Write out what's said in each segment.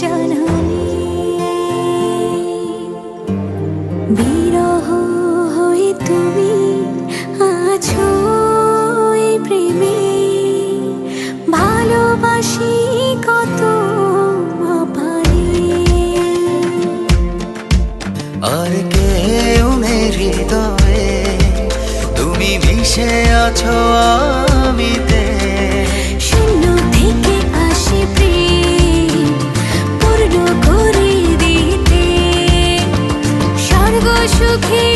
জানানি। বিরহ হয়ে তুমি আছো প্রেমে। ভালোবাসি কত আর কেউ মেরি হৃদয়ে। তুমি মিশে আছো আমিতে। সুখী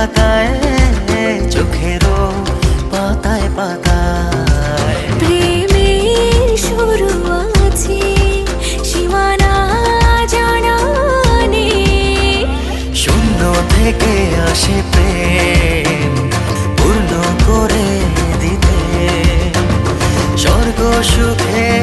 তাকায় চোখেরও পাতায় পাতা শূন্য থেকে আসে প্রেম পূর্ণ করে দিতে। স্বর্গ সুখে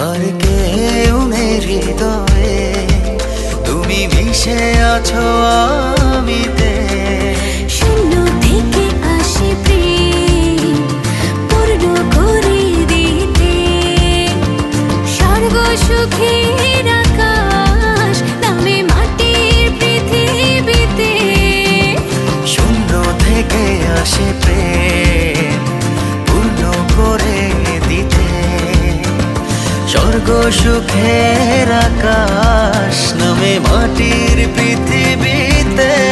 আর কেউ নেই হৃদয়ে। তুমি মিশে আছো আমি স্বর্গ সুখের আকাশ নামে মাটির পৃথিবীতে